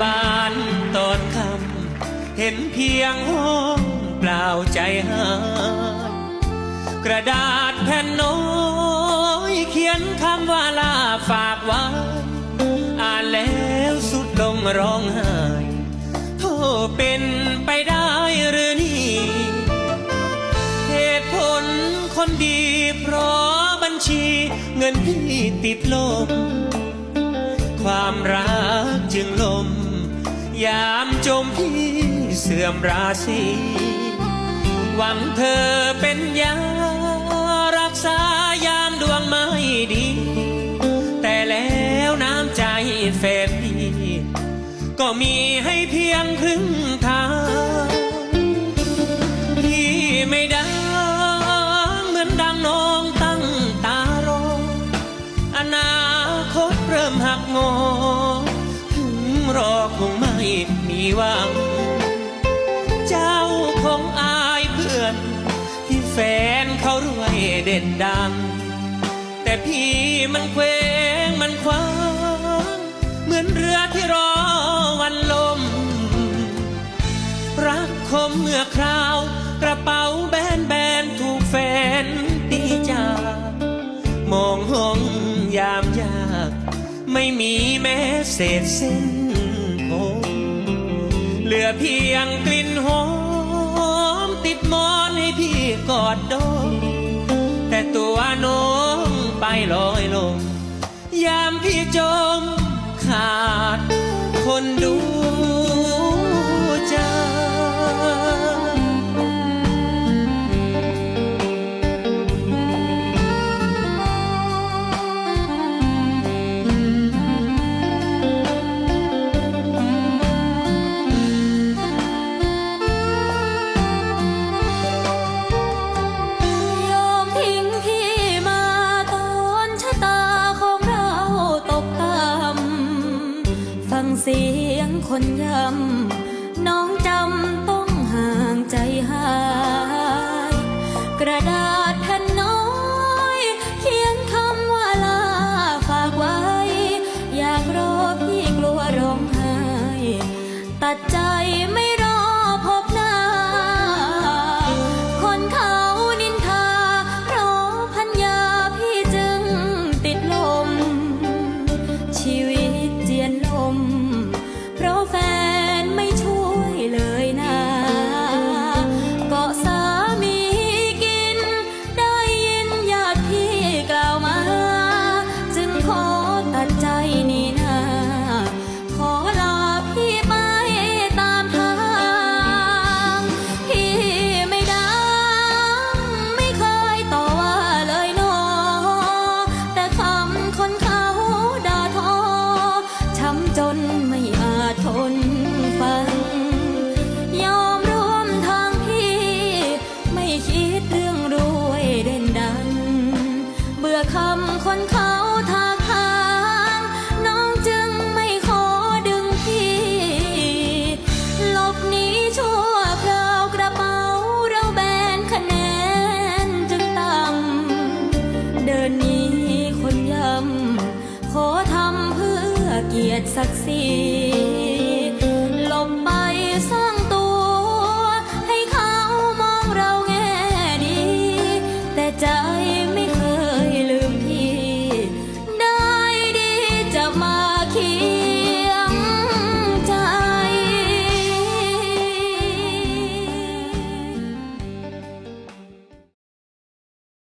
บ้านตอดคำเห็นเพียงห้องเปล่าใจหายกระดาษแผ่นน้อยเขียนคำว่าลาฝากไว้ อ่านแล้วสุดลงร้องไห้โทษเป็นไปได้หรือนี่ เหตุผลคนดีเพราะบัญชีเงินพี่ติดลบความรัก จึงลม ยามจมพี่เสื่อมราศีหวังเธอเป็นยารักษายามดวงไม่ดี แต่แล้วน้ำใจแฟนพี่ก็มีให้เพียงครึ่งทางพี่ไม่ไดั หวัง เจ้าคงอายเพื่อน ที่แฟนเขารวยเด่นดัง แต่พี่มันเคว้งมันคว้าง เหมือนเรือที่รอวันลม รักคมเมื่อคราว กระเป๋าแบนแบนถูกแฟนตีจามองห้องยามยาก ไม่มีแม้เศษเส้น ลือเพียงกลิ่นหอม ติดมอนให้พี่กอดดมแต่ตัวน้องไปลอยลง ยามพี่จมขาดคนดู เสียงคนย้ำน้องจำต้องห่างใจหาย กระดาษแผ่นน้อยเขียนคำว่าลาฝากไว้ อยากรอพี่กลัวร้องไห้ ตัดใจไม่ see.